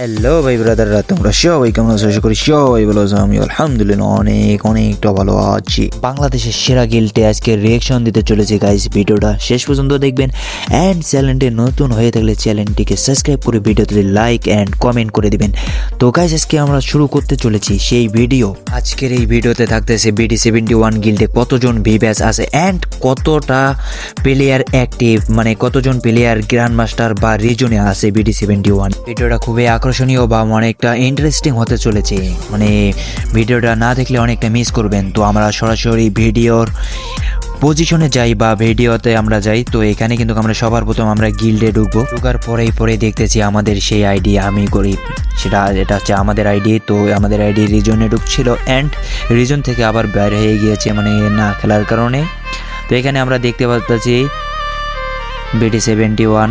Hello ভাই ব্রাদাররা, তোমরা সবাই কেমন আছো? আশা করি সবাই ভালো আছো। আমি আলহামদুলিল্লাহ অনেক অনেকটা ভালো আছি। বাংলাদেশের সেরা গিল্টে আজকে রিয়েকশন দিতে চলেছে গাইস ভিডিওটা শেষ পর্যন্ত দেখবেন। অ্যান্ড চ্যানেলটি নতুন হয়ে থাকলে চ্যানেলটিকে সাবস্ক্রাইব করে ভিডিওতে লাইক অ্যান্ড কমেন্ট করে দিবেন। তো গাইস আজকে আমরা শুরু করতে চলেছি সেই ভিডিও আজকের এই ভিডিওতে থাকতেছে বিডি সেভেন্টি ওয়ান গিল্ডে কতজন ভি ব্যাচ আছে? অ্যান্ড কতটা প্লেয়ার অ্যাক্টিভ মানে কতজন প্লেয়ার গ্র্যান্ড মাস্টার বা রিজনে আছে বিডি সেভেন্টি ওয়ান ভিডিওটা খুবই আকর্ষণীয় বা অনেকটা ইন্টারেস্টিং হতে চলেছে। মানে ভিডিওটা না দেখলে অনেকটা মিস করবেন। তো আমরা সরাসরি ভিডিওর পজিশনে যাই বা ভিডিওতে আমরা যাই, তো এখানে কিন্তু আমরা সবার প্রথম আমরা গিল্ডে ঢুকবো। ঢুকার পরেই পরে দেখতেছি আমাদের সেই আইডি আমি গরিব। সেটা, এটা হচ্ছে আমাদের আইডি তো আমাদের আইডি রিজনে ঢুকছিল অ্যান্ড রিজন থেকে আবার বের হয়ে গিয়েছে মানে না খেলার কারণে। তো এখানে আমরা দেখতে পাচ্ছি BD seventy one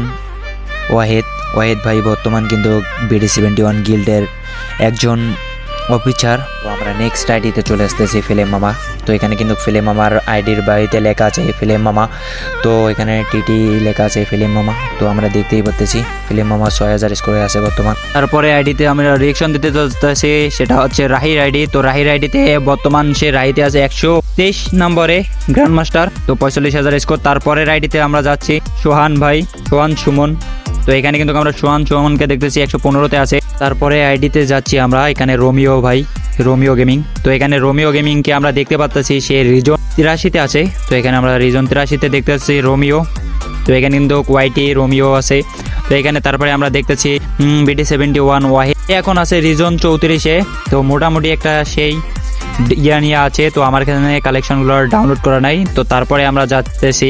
Wahed. Wahed ভাই, বর্তমান কিন্তু বিডি সেভেন্টি ওয়ান গিল্ডের একজন অফিসার তো আমরা নেক্সট আইডিতে চলে আসতেছি ফিলেম মামা তো এখানে কিন্তু ফিলেম মামার আইডির বাড়িতে লেখা আছে ফিলেম মামা তো এখানে টিটি লেখা আছে ফিলেম মামা তো আমরা দেখতেই পারতেছি ফিলেম মামা ছয় হাজার স্কোরে আছে বর্তমান। তারপরে আইডিতে আমরা রিয়েকশন দিতে চলতেছি সেটা হচ্ছে রাহির আইডি তো রাহির আইডিতে বর্তমান সে রাহিতে আছে একশো তেইশ নম্বরে গ্র্যান্ড মাস্টার তো পঁয়তাল্লিশ হাজার স্কোর তারপরের আইডিতে আমরা যাচ্ছি সোহান ভাই, সোহান সুমন। তো এখানে কিন্তু আমরা সোহান সুমনকে দেখতেছি, একশো পনেরোতে আছে। তারপরে আইডিতে যাচ্ছি আমরা, এখানে রোমিও ভাই, রোমিও গেমিং। তো এখানে রোমিও গেমিংকে আমরা দেখতে পাচ্ছি সে রিজন তিরাশিতে আছে। তো এখানে আমরা রিজন তিরাশিতে দেখতে পাচ্ছি রোমিও। তো এখানে কিন্তু কোয়াইটি রোমিও আছে। তো এখানে তারপরে আমরা দেখতেছি বিডি সেভেন্টি ওয়ান ওয়াহি এখন আছে রিজন চৌত্রিশে। তো মোটামুটি একটা সেই ইয়া নিয়ে আছে, তো আমার এখানে কালেকশনগুলো ডাউনলোড করা নাই। তো তারপরে আমরা যাচ্তেছি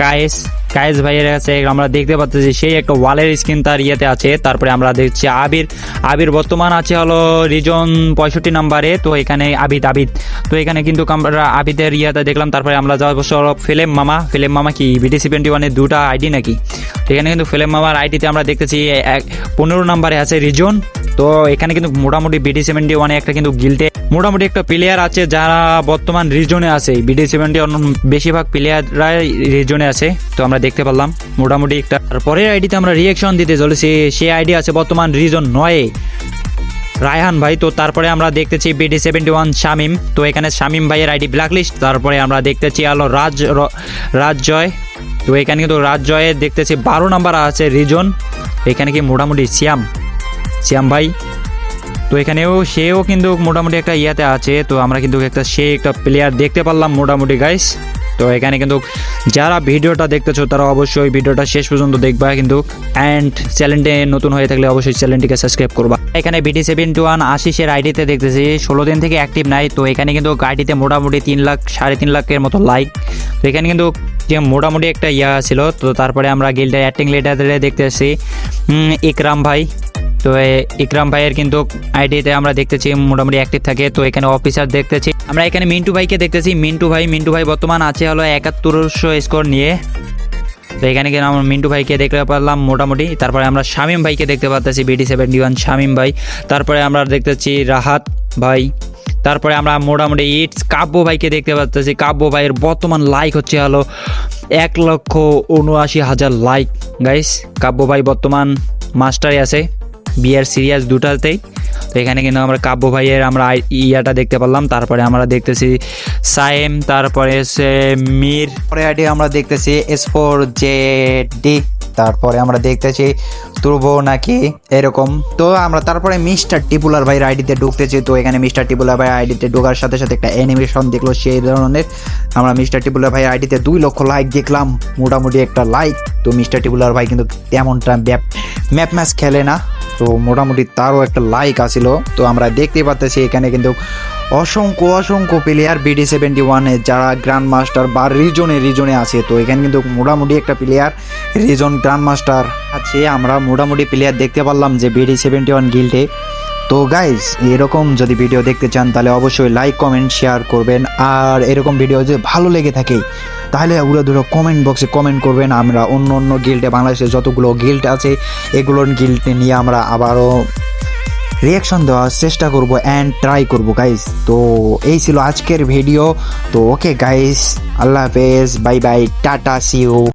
কায়েস। কায়েস ভাইয়ের কাছে আমরা দেখতে পাচ্ছি সেই একটা ওয়ালের স্ক্রিন তার ইয়েতে আছে। তারপরে আমরা দেখছি আবির। আবির বর্তমান আছে হলো রিজন পঁয়ষট্টি নাম্বারে, তো এখানে আবিদ আবিদ। তো এখানে কিন্তু আমরা আবিদের ইয়েতে দেখলাম, তারপরে আমরা যাব হলো ফিলেম মামা। ফিলেম মামা কি? বিডি সেভেন্টি ওয়ানের দুটা আইডি নাকি? তো এখানে কিন্তু ফিলেম মামার আইডিতে আমরা দেখতেছি এক পনেরো নাম্বারে আছে রিজন তো এখানে কিন্তু মোটামুটি বিডি সেভেন্টি ওয়ানে একটা কিন্তু গিল্টে মোটামুটি একটা প্লেয়ার আছে যারা বর্তমান রিজনে আছে। বিডি সেভেন্টি ওয়ান বেশিরভাগ প্লেয়াররাই রিজনে আছে। তো আমরা দেখতে পারলাম মোটামুটি একটা। পরের আইডিতে আমরা রিয়েকশন দিতে চলেছি। সেই আইডি আছে বর্তমান রিজন নয়ে। রায়হান ভাই, তো তারপরে আমরা দেখতেছি বিডি সেভেন্টি ওয়ান শামিম। তো এখানে শামিম ভাইয়ের আইডি ব্ল্যাকলিস্ট তারপরে আমরা দেখতেছি আলো রাজ রাজ জয় তো এখানে কিন্তু রাজ জয়ে দেখতেছি বারো নাম্বার আছে রিজন এখানে কি মোটামুটি শ্যাম শ্যাম ভাই। তো এখানেও সেও কিন্তু মোটামুটি একটা ইয়াতে আছে তো আমরা কিন্তু একটা সে একটা প্লেয়ার দেখতে পারলাম মোটামুটি গাইস তো এখানে কিন্তু যারা ভিডিওটা দেখতেছো তারা অবশ্যই ভিডিওটা শেষ পর্যন্ত দেখবা কিন্তু। অ্যান্ড চ্যানেলটি নতুন হয়ে থাকলে অবশ্যই চ্যানেলটিকে সাবস্ক্রাইব করবা। এখানে বিডি সেভেন্টি ওয়ান আশিসের আইডিতে দেখতেছি ষোলো দিন থেকে অ্যাক্টিভ নাই তো এখানে কিন্তু আইডিতে মোটামুটি তিন লাখ সাড়ে তিন লাখের মতো লাইক তো এখানে কিন্তু যে মোটামুটি একটা ইয়া ছিল তো তারপরে আমরা গিল্ডের অ্যাক্টিং লেটারে দেখতে আসছি। উম, ইকরাম ভাই। তো ইকরাম ভাইয়ের কিন্তু আইডিতে আমরা দেখতেছি মোটামুটি অ্যাক্টিভ থাকে। তো এখানে অফিসার দেখতেছি। আমরা এখানে মিন্টু ভাইকে দেখতেছি। মিন্টু ভাই মিন্টু ভাই বর্তমান আছে হলো একাত্তরশো স্কোর নিয়ে। তো এখানে কিন্তু আমরা মিন্টু ভাইকে দেখতে পারলাম মোটামুটি। তারপরে আমরা শামিম ভাইকে দেখতে পাচ্ছি বিডি সেভেন্টি ওয়ান শামিম ভাই। তারপরে আমরা দেখতেছি রাহাত ভাই। তারপরে আমরা মোটামুটি ইটস কাব্য ভাইকে দেখতে পাচ্ছি কাব্য ভাইয়ের বর্তমান লাইক হচ্ছে হলো এক লক্ষ উনআশি হাজার লাইক গাইস কাব্য ভাই বর্তমান মাস্টারে আছে। বিয়ার সিরিয়াস দুটাতেই। তো এখানে কিন্তু আমরা কাব্য ভাইয়ের আমরা ইয়াটা দেখতে পারলাম। তারপরে আমরা দেখতেছি সায়েম, তারপরে সে মির। পরে আইডি আমরা দেখতেছি এস ফোর জে ডি তারপরে আমরা দেখতেছি ধ্রুব নাকি এরকম। তো আমরা তারপরে মিস্টার টিপুলার ভাইয়ের আইডিতে ঢুকতেছি। তো এখানে মিস্টার টিপুলার ভাই আইডিতে ঢোকার সাথে সাথে একটা অ্যানিমেশন দেখল সেই ধরনের। আমরা মিস্টার টিপুলার ভাই আইডিতে দুই লক্ষ লাইক দেখলাম। মোটামুটি একটা লাইক তো মিস্টার টিপুলার ভাই কিন্তু তেমনটা ম্যাপ ম্যাচ খেলে না। তো মোটামুটি তারও একটা লাইক আসিল। তো আমরা দেখতে পাচ্ছি এখানে কিন্তু অসংখ্য অসংখ্য প্লেয়ার বিডি সেভেন্টি ওয়ানে যারা গ্র্যান্ড মাস্টার বা রিজনে রিজনে আছে। তো এখানে কিন্তু মোটামুটি একটা প্লেয়ার রিজন গ্র্যান্ড মাস্টার আছে। আমরা মোটামুটি প্লেয়ার দেখতে পারলাম যে বিডি সেভেন্টি ওয়ান গিল্ডে তো গাইজ এরকম যদি ভিডিও দেখতে চান, তাহলে অবশ্যই লাইক কমেন্ট শেয়ার করবেন। আর এরকম ভিডিও যদি ভালো লেগে থাকে, তাহলে উড়ো ধরো কমেন্ট বক্সে কমেন্ট করবেন। আমরা অন্য অন্য গিল্ডে বাংলাদেশে যতগুলো গিল্ড আছে এগুলোর গিল্ডে নিয়ে আমরা আবারও রিয়াকশন দেওয়ার চেষ্টা করব অ্যান্ড ট্রাই করব গাইস তো এই ছিল আজকের ভিডিও তো ওকে গাইস আল্লাহ হাফেজ বাই বাই টাটা সিউ